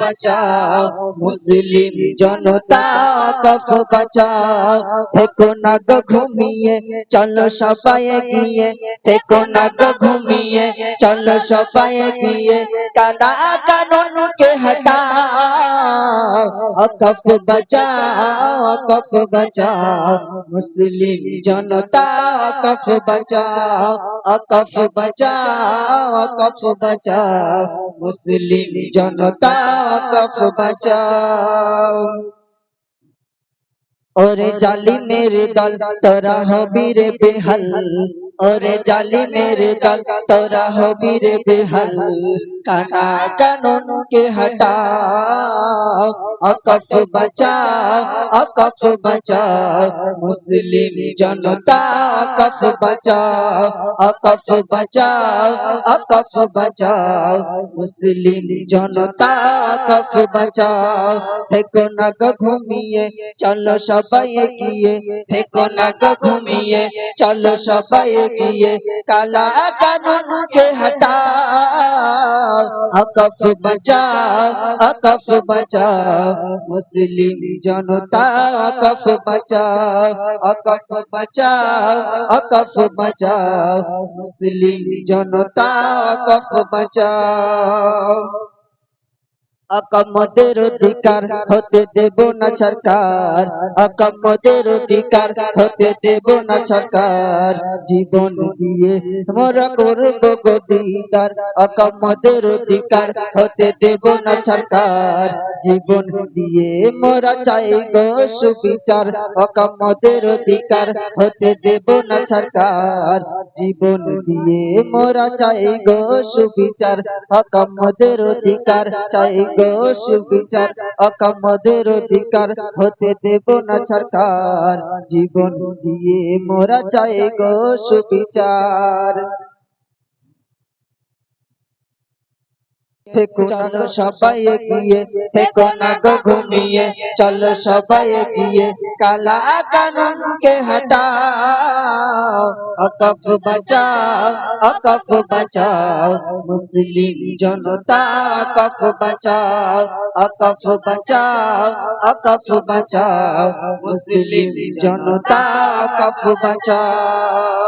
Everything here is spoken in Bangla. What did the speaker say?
বাঁচাও মুসলিম জনতা, কফ বাঁচাও। থেকো না গো ঘুমিয়ে, চলো সবাই গিয়ে থেকো না গো ঘুমিয়ে, চলো সবাই গিয়ে কানা কানুন کف بچا کف بچا، مسلم جنتا کف بچا کف بچا کف بچا، مسلم جنتا کف بچا۔ اور جالی میرے دل ترہ بیر بے حل اور جالی میرے دل تو رہو بیر بحل کانا کانون کے ہٹا اکف بچا اکف بچا مسلم جنتا اکف بچا اکف بچا اکف بچا مسلم جنتا اکف بچا پھیکو نگ گھومیے چلو شبائے کیے پھیکو نگ گھومیے چلو شبائے کیے، کالا قانون کے ہٹا۔ اکف بچا اکف بچا، مسلم جنتا اکف بچا۔ اکف بچا اکف بچا، مسلم جنتا اکف بچا۔ অকমদের অধিকার হতে দেব না সরকার। অকমদের অধিকার হতে দেব না সরকার। জীবন দিয়ে মোরা করব গদিদার। অকমদের অধিকার হতে দেব না সরকার। জীবন দিয়ে মোরা চাই গো সুবিচার। অকমদের অধিকার হতে দেব না সরকার। জীবন দিয়ে মোরা চাই গো সুবিচার। অকমদের অধিকার চাই গো সুবিচার অকমদের অধিকার হতে দেব না সরকার। জীবন দিয়ে মোরা চাই গো সুবিচার চলো সবাই গিয়ে থেকো না ঘুমিয়ে, চলো সবাই গিয়ে কালা কানুন কে হটাও। অকফ বাঁচাও অকফ বাঁচাও মুসলিম জনতা অকফ বাঁচাও অকফ বাঁচাও অকফ বাঁচাও মুসলিম জনতা অকফ বাঁচাও